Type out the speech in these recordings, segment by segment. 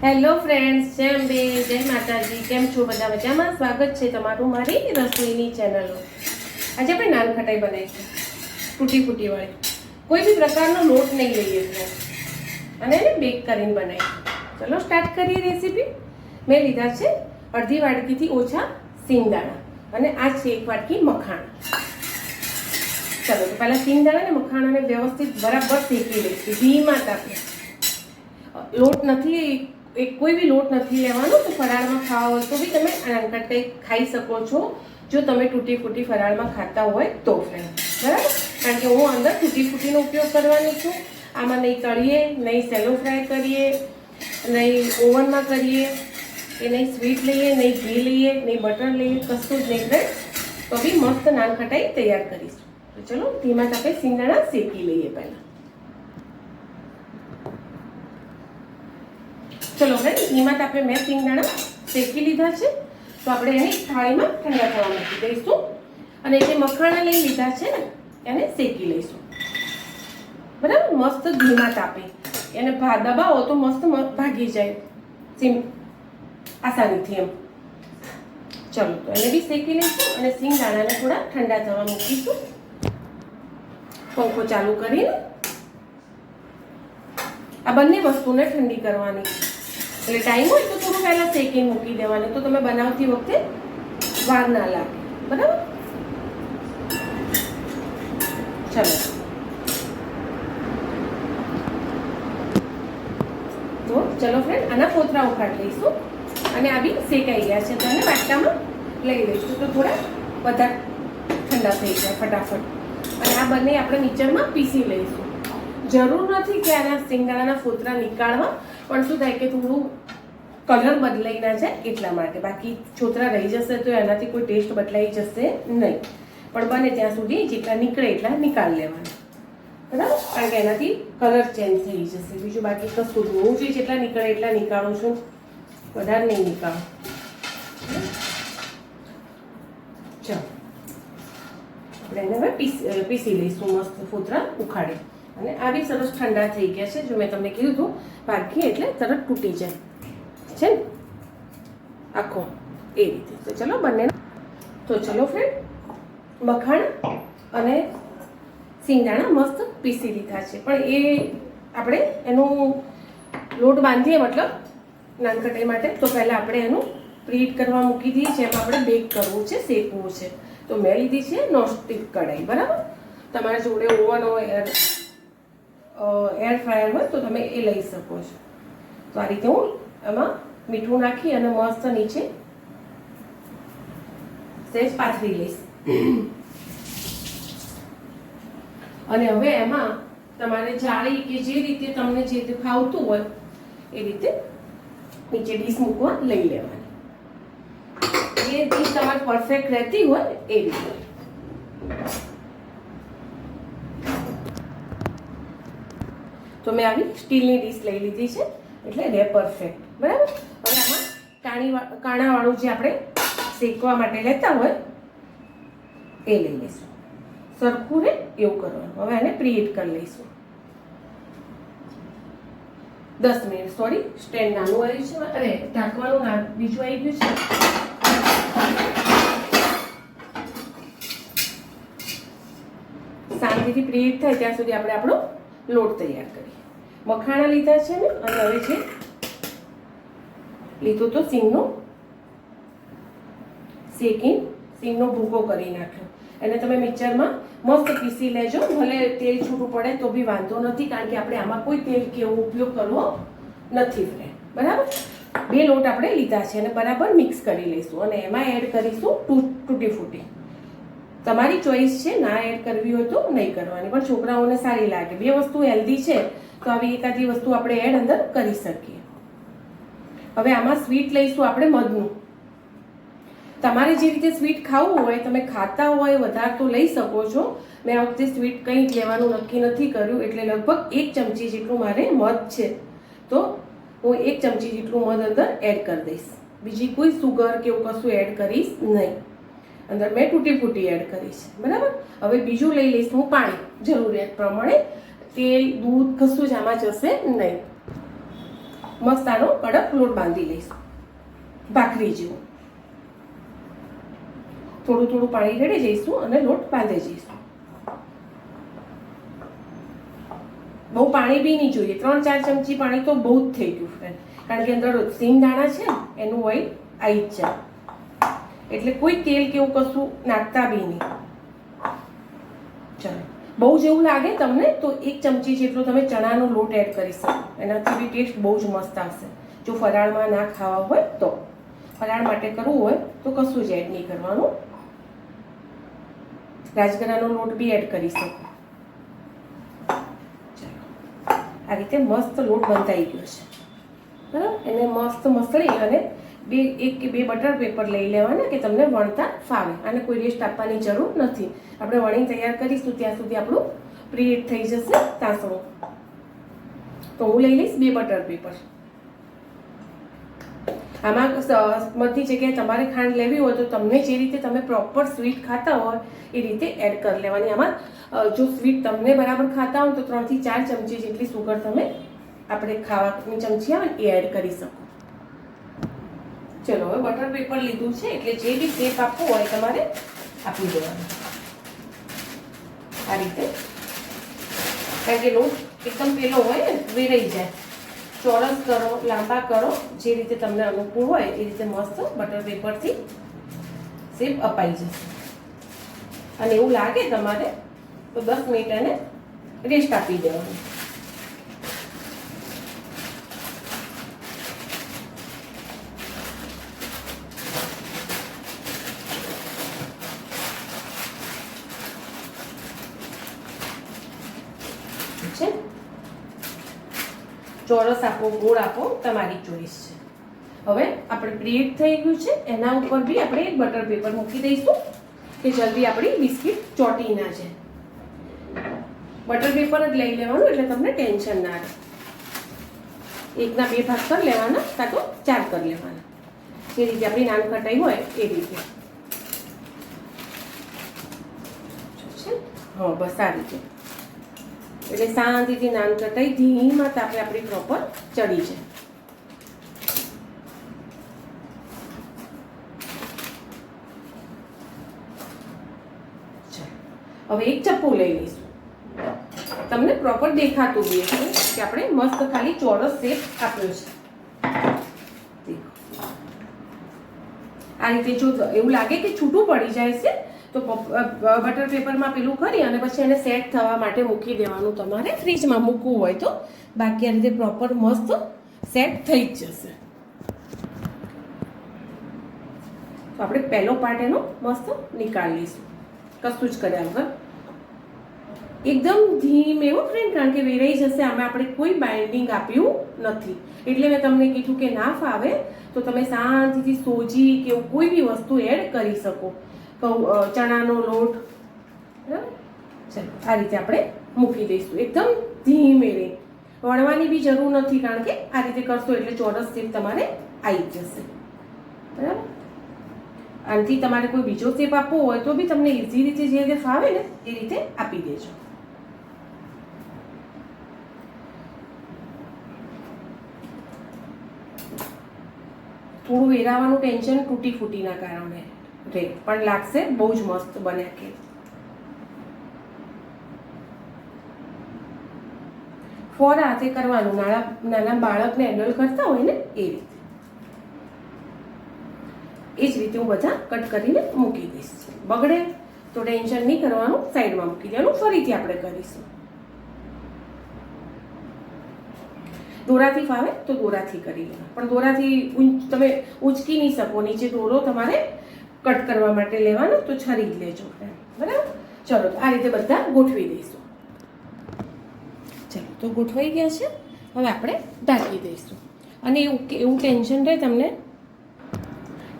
Hello friends જય અંબે, જય માતાજી. કેમ છો બધા મજામાં? સ્વાગત છે તમારું મારી રસોઈની ચેનલો આજે આપણે નાન ખટાઈ બનાવીશું. તૂટી ફૂટી વાળી કોઈ બી પ્રકારનો લોટ નહીં લઈએ friends. અને એને બેક કરીને બનાવી ચલો સ્ટાર્ટ કરીએ રેસીપી મેં લીધા છે અડધી વાડકીથી ઓછા સિંગદાણા અને આ છે એક વાટકી મખાણ. ચલો, તો પહેલાં સિંગદાણા અને મખાણાને વ્યવસ્થિત બરાબર શેકી લઈશું. ધીમા તાપે. લોટ નથી એક કોઈ બી લોટ નથી લેવાનો, તો ફરાળમાં ખાવા હોય તો બી તમે કંઈક ખાઈ શકો છો. જો તમે તૂટી ફૂટી ફરાળમાં ખાતા હોય તો ફ્રેન્ડ બરાબર? કારણ કે હું અંદર તૂટી ફૂટીનો ઉપયોગ કરવાની છું. આમાં નહીં તળીએ, નહીં સેલો ફ્રાય કરીએ, નહીં ઓવનમાં કરીએ, કે નહીં સ્વીટ લઈએ, નહીં ઘી લઈએ, નહીં બટર લઈએ, કશું જ નહીં ફ્રેન્ડ તો બી મસ્ત નાન ખટાઈ તૈયાર કરીશું. તો ચલો, ધીમા તાપે સિંગદાણા શેકી લઈએ પહેલાં. ચલો ફ્રેન્ડ ધીમા તાપે મેં સિંગદાણા શેકી લીધા છે. તો આપણે એને થાળીમાં ઠંડા થવા મૂકી દઈશું. અને જે મખાણા લઈ લીધા છે ને, એને શેકી લઈશું. બરાબર? મસ્ત ધીમા તાપે. એને ભા, દબાવો તો મસ્ત ભાગી જાય. સિમ, આસાનીથી એમ. ચલો, તો એને બી શેકી લઈશું અને સિંગદાણાને થોડા ઠંડા થવા મૂકીશું. પંખો ચાલુ કરીને. આ બંને વસ્તુને ઠંડી કરવાની. એટલે ટાઈમ હોય તો થોડું પહેલાં શેકીને મૂકી દેવાનું. તો તમે બનાવતી વખતે વાર ના લાગે. બરાબર? ચલો. તો ચલો ફ્રેન્ડ આના પોતરા ઉખાડી લઈશું. અને આ બી શેકાઈ ગયા છે. તો એને વાટકામાં લઈ લઈશું. તો થોડા વધારે ઠંડા થઈ જાય, ફટાફટ. અને આ બંને આપણે મિક્સરમાં પીસી લઈશું. જરૂર નથી કે આના સિંગાણાના ફોતરા નીકાળવા, પણ શું થાય કે થોડું કલર બદલાઈ ના જાય એટલા માટે. બાકી છોતરા રહી જશે તો એનાથી કોઈ ટેસ્ટ બદલાઈ જશે નહીં. પણ બને ત્યાં સુધી જેટલા નીકળે એટલા નિકાળ લેવાના. બરાબર? કારણ કે એનાથી કલર ચેન્જ થઈ જશે. બીજું બાકી કશું. હું જે જેટલા નીકળે એટલા નીકાળું છું. વધારે નહીં નીકાળું. ચાલો. આપણે એને હવે પીસી લઈશું મસ્ત ફોતરા ઉખાડી. અને આ બી સરસ ઠંડા થઈ ગયા છે, જો મેં તમને કીધું ભાગીએ એટલે તરત તૂટી જાય. છે ને? આખો. એ રીતે. તો ચલો બંને. તો ચલો ફ્રેન્ડ મખાણ અને સિંગદાણા મસ્ત પીસી લીધા છે. પણ એ આપણે એનું લોટ બાંધીએ મતલબ નાનકટાઈ માટે, તો પહેલાં આપણે એનું પ્રીટ કરવા મૂકી દઈએ છે એમાં આપણે બેક કરવું છે, શેકવું છે. તો મેં લીધી છે નોનસ્ટિક કઢાઈ, બરાબર? તમારા જોડે ઓવન હોય એર ફ્રાયર હોય તો તમે એ લઈ શકો છો. તો આ રીતે હું એમાં મીઠું નાખી અને મસ્ત નીચે સેજ પાથરી લઈશ. અને હવે એમાં તમારે જાળી કે જે રીતે તમને જે રીતે ફાવતું હોય એ રીતે નીચે ડીશ મૂકવા લઈ લેવાની. જે ડીશ તમારે પરફેક્ટ રહેતી હોય એ રીતે. તો મેં આવી સ્ટીલની ડીશ લઈ લીધી છે, એટલે રે પરફેક્ટ બરાબર? હવે આમાં કાણી કાણાવાળું જે આપણે શેકવા માટે લેતા હોય, એ લઈ લઈશું. સરખું રે એવું કરવાનું. હવે એને પ્રિએટ કરી લઈશું. દસ મિનિટ સોરી સ્ટેન્ડ નાનું આવ્યું છે, અરે, ઢાંકવાનું ના બીજું આવી ગયું છે. શાંતિથી પ્રિએટ થાય, ત્યાં સુધી આપણે આપણો લોટ તૈયાર કરીએ. મખાણા લીધા છે ને, અને હવે છે, લીધું તો સિંગનો શેકીન, સિંગનો ભૂકો કરી નાખ્યો. એને તમે મિક્સરમાં મસ્ત પીસી લેજો. ભલે તેલ છૂટું પડે તો બી વાંધો નથી, કારણ કે આપણે આમાં કોઈ તેલ કે એવો ઉપયોગ કરવો નથી બરાબર? બે લોટ આપણે લીધા છે અને બરાબર મિક્સ કરી લઈશું અને એમાં એડ કરીશું તૂટી ફૂટી. તમારી ચોઈસ છે, ના એડ કરવી હોય તો નહીં કરવાની. પણ છોકરાઓને સારી લાગે. બે વસ્તુ હેલ્ધી છે, તો આવી એકાદી વસ્તુ આપણે એડ અંદર કરી શકીએ. હવે આમાં સ્વીટ લઈશું આપણે મધનું. તમારે જે રીતે સ્વીટ ખાવું હોય, તમે ખાતા હોય, વધારે તો લઈ શકો છો. મેં આ વખતે સ્વીટ કંઈ લેવાનું નક્કી નથી કર્યું, એટલે લગભગ એક ચમચી જેટલું મારે મધ છે. તો હું એક ચમચી જેટલું મધ અંદર એડ કરી દઈશ. બીજી કોઈ સુગર કે એવું કશું એડ કરીશ નહીં. અંદર મેં તૂટી ફૂટી એડ કરી છે. બરાબર? હવે બીજું લઈ લઈશ હું પાણી જરૂરિયાત પ્રમાણે. તેલ, દૂધ કશું જ આમાં જશે નહીં. મસ્ત આનો કડક લોટ બાંધી લઈશ. ભાખરી જેવું. થોડું થોડું પાણી રેડી જઈશું અને લોટ બાંધી જઈશું. બહુ પાણી બી નહીં જોઈએ. ત્રણ, ચાર ચમચી પાણી તો બહુ જ થઈ ગયું ફ્રેન્ડ કારણ કે અંદર સિંગ દાણા છે, એનું ઓઇલ આવી જ જાય. એટલે કોઈ તેલ કે એવું કશું નાખતા બી નહીં. ચાલો. બહુ જ એવું લાગે તમને તો એક ચમચી જેટલો તમે ચણાનો લોટ એડ કરી શકો. એનાથી બી ટેસ્ટ બહુ જ મસ્ત આવશે. જો ફરાળમાં ના ખાવા હોય તો. ફરાળ માટે કરવું હોય તો કશું જ એડ નહીં કરવાનું. રાજગરાનો લોટ બી એડ કરી શકો. આ રીતે મસ્ત લોટ બંધાઈ ગયો છે. બરાબર? એને મસ્ત મસળી અને બે, એક કે બે બટર પેપર લઈ લેવાના કે તમને વણતા ફાવે. અને કોઈ રેસ્ટ આપવાની જરૂર નથી. આપણે વણી તૈયાર કરીશું, ત્યાં સુધી આપણું પ્રીહીટ થઈ જશે તાસણું. તો હું લઈ લઈશ બે બટર પેપર આમાં બધી જગ્યાએ તમારે ખાંડ લેવી હોય તો તમને જે રીતે તમે પ્રોપર સ્વીટ ખાતા હોય, એ રીતે એડ કરી લેવાની. આમાં જો સ્વીટ તમને બરાબર ખાતા હોય તો ત્રણથી ચાર ચમચી જેટલી સુગર તમે આપણે ખાવાની ચમચી આવે એ એડ કરી શકો. ચલો, હવે બટર પેપર લીધું છે, એટલે જે બી શેપ આપવો હોય તમારે આપી દેવાનું. આ રીતે. કારણ કે લોટ એકદમ પેલો હોય ને, વેરાઈ જાય. ચોરસ કરો, લાંબા કરો, જે રીતે તમને અનુકૂળ હોય એ રીતે મસ્ત બટર પેપરથી શેપ અપાઈ જશે. અને એવું લાગે તમારે, તો દસ મિનિટ એને રેસ્ટ આપી દેવાનું ઠીક છે ચોરસ આપો, ગોળ આપો, તમારી ચોઈસ છે. હવે આપણે ક્રિએટ થઈ ગયું છે. એના ઉપર બી આપણે એક બટર પેપર મૂકી દઈશું કે જલ્દી આપણી બિસ્કિટ ચોટી ના જાય. બટર પેપર જ લઈ લેવાનું એટલે તમને ટેન્શન ના રહે. એકના બે ભાગ કરી લેવાના, કાં તો ચાર કરી લેવાના. જે રીતે આપણી નાન કટાઈ હોય એ રીતે. છે? હા, બસ આ રીતે. એટલે શાંતિથી નાન કટાઈ ધીમા તાપે આપણી પ્રોપર ચડી છે હવે એક ચપ્પુ લઈ લઈશું. તમને પ્રોપર દેખાતું બી હશે કે આપણે મસ્ત ખાલી ચોરસ શેપ આપ્યો છે. આ રીતે જો એવું લાગે કે છૂટું પડી જાય છે તો બટર પેપરમાં પેલું કરી અને પછી એને સેટ થવા માટે મૂકી દેવાનું તમારે ફ્રીજમાં મૂકવું હોય તો. બાકી આ રીતે પ્રોપર મસ્ત સેટ થઈ જ જશે. તો આપણે પહેલો પાર્ટ એનો મસ્ત નીકાળી લઈશું. કશું જ કર્યા વગર. એકદમ ધીમ એવો ફ્રેન્ડ કારણ કે વેરાઈ જશે, આમાં આપણે કોઈ બાઇન્ડિંગ આપ્યું નથી. એટલે મેં તમને કીધું કે ના ફાવે, તો તમે શાંતિથી સોજી કે એવું કોઈ બી વસ્તુ એડ કરી શકો. ચણાનો લોટ, બરાબર? ચાલો, આ રીતે આપણે મૂકી દઈશું. એકદમ ધીમે રે. વણવાની બી જરૂર નથી, કારણ કે આ રીતે કરશો એટલે ચોરસ શેપ તમારે આવી જશે. બરાબર? આનાથી તમારે કોઈ બીજો શેપ આપવો હોય તો બી તમને ઇઝી રીતે જે રીતે ફાવે ને, એ રીતે આપી દેજો. થોડું વેરાવાનું ટેન્શન તૂટી ફૂટીના કારણે. રે પણ લાગશે બહુ જ મસ્ત બને કે. ફોર હાથે કરવાનું. નાના નાના બાળકને હેન્ડલ કરતા હોય ને એ રીતે. એ જ રીતે હું બધા કટ કરીને મૂકી દઈશ. બગડે તો ટેન્શન નહીં કરવાનું સાઈડમાં મૂકી દેવાનું. ફરીથી આપણે કરીશું. દોરાથી ફાવે તો દોરાથી કરી લેવા પણ દોરાથી તમે ઉંચકી નહીં શકો. નીચે દોરો તમારે કટ કરવા માટે લેવાનો તો છરી લેજો બરાબર? ચલો આ રીતે બધા ગોઠવી દઈશું. ચલો, તો ગોઠવાઈ ગયા છે. હવે આપણે ઢાંકી દઈશું. અને એવું એવું ટેન્શન રહે તમને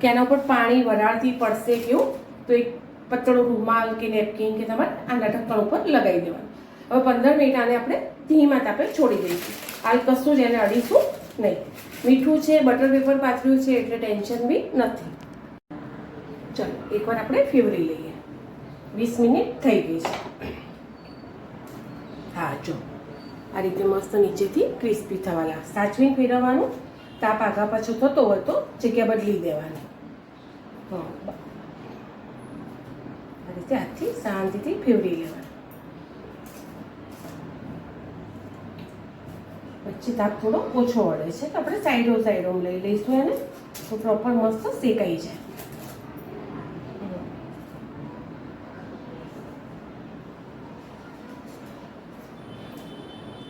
કે એના ઉપર પાણી વરાળથી પડશે કેવું તો એક પતળો રૂમાલ કે નેપકિન કે તમારે આના ઢક્કણ ઉપર લગાવી દેવાનું. હવે પંદર મિનિટ આને આપણે ધીમા તાપે છોડી દઈશું. હાલ કશું જ એને અડીશું નહીં. મીઠું છે, બટર પેપર પાથર્યું છે, એટલે ટેન્શન બી નથી. ચલો, એકવાર આપણે ફેવરી લઈએ. વીસ મિનિટ થઈ ગઈ છે. હા, જો. આ રીતે મસ્ત નીચેથી ક્રિસ્પી થવાના. સાચવી ફેરવવાનું, તાપ આગા પાછો થતો હોય તો જગ્યા બદલી દેવાની. આ રીતે હાથથી શાંતિથી ફેરવી લેવાનું. પછી તાપ થોડો ઓછો વળે છે, તો આપણે સાઈડો સાઈડો લઈ લઈશું એને, તો પ્રોપર મસ્ત શેકાઈ જાય.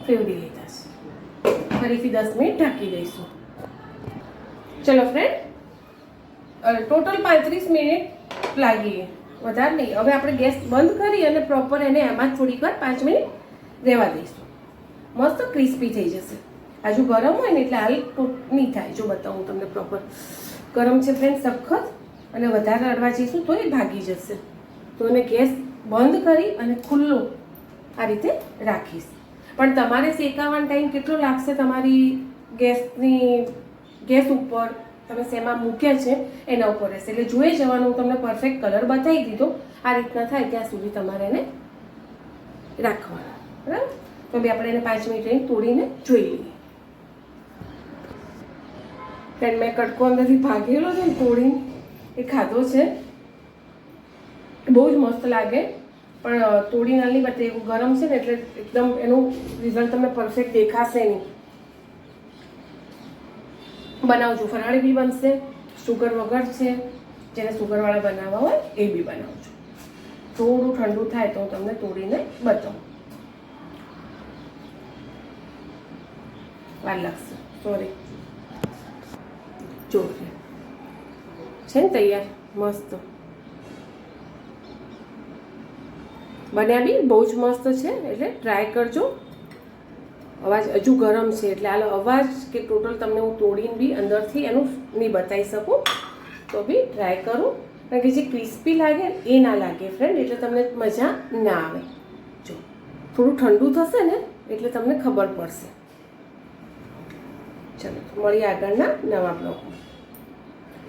ફેરવી લીધા છે. ફરીથી દસ મિનિટ ઢાંકી દઈશું. ચલો ફ્રેન્ડ ટોટલ પાંત્રીસ મિનિટ લાગી વધારે નહીં. હવે આપણે ગેસ બંધ કરી અને પ્રોપર એને એમાં જ થોડીક વાર પાંચ મિનિટ રહેવા દઈશું. મસ્ત ક્રિસ્પી થઈ જશે. આજુ ગરમ હોય ને એટલે હાલ ટૂટ નહીં થાય. જો બતાવું તમને પ્રોપર ગરમ છે ફ્રેન્ડ સખત. અને વધારે અડવા જઈશું તો એ ભાગી જશે. તો એને ગેસ બંધ કરી અને ખુલ્લો આ રીતે રાખીશ. પણ તમારે શેકાવાનો ટાઈમ કેટલો લાગશે તમારી ગેસની, ગેસ ઉપર? તમે શેમાં મૂક્યા છે, એના ઉપર રહેશે. એટલે જોઈ જવાનું તમને પરફેક્ટ કલર બતાવી દીધો. આ રીતના થાય ત્યાં સુધી તમારે એને રાખવાના. બરાબર? તો બી આપણે એને પાંચ મિનિટ તોડીને જોઈ લઈએ. ત્યારે મેં કટકો અંદરથી ભાગેલો છે ને તોડીને. એ ખાધો છે. બહુ જ મસ્ત લાગે. પણ તોડી નાની બટ એવું ગરમ છે ને, એટલે એકદમ એનું રિઝલ્ટ તમને પરફેક્ટ દેખાશે નહીં. બનાવજો. ફરાળી બી બનશે સુગર વગર છે. જેને સુગરવાળા બનાવવા હોય, એ બી બનાવજો. થોડું ઠંડુ થાય તો હું તમને તોડીને બતાવું. વાર લાગશે. સોરી જો, છે ને, તૈયાર. મસ્ત. બન્યા બી બહુ જ મસ્ત છે, એટલે ટ્રાય કરજો. અવાજ હજુ ગરમ છે, એટલે આ અવાજ કે ટોટલ તમને હું તોડીને બી અંદરથી એનું નહીં બતાવી શકું. તો બી ટ્રાય કરું. કારણ કે જે ક્રિસ્પી લાગે એ ના લાગે ફ્રેન્ડ એટલે તમને મજા ના આવે. જો, થોડું ઠંડુ થશે ને, એટલે તમને ખબર પડશે. ચલો મળીએ આગળના નવા બ્લોગમાં.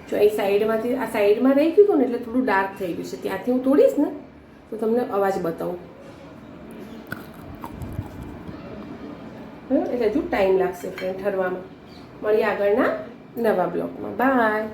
જો, અહીં સાઈડમાંથી આ સાઈડમાં રહી ગયું હતું ને, એટલે થોડું ડાર્ક થઈ ગયું છે. ત્યાંથી હું તોડીશ ને તો તમને અવાજ બતાવું. એટલે હજુ ટાઈમ લાગશે ફ્રેન્ડ ઠરવામાં. મળીએ આગળના નવા બ્લોગમાં. બાય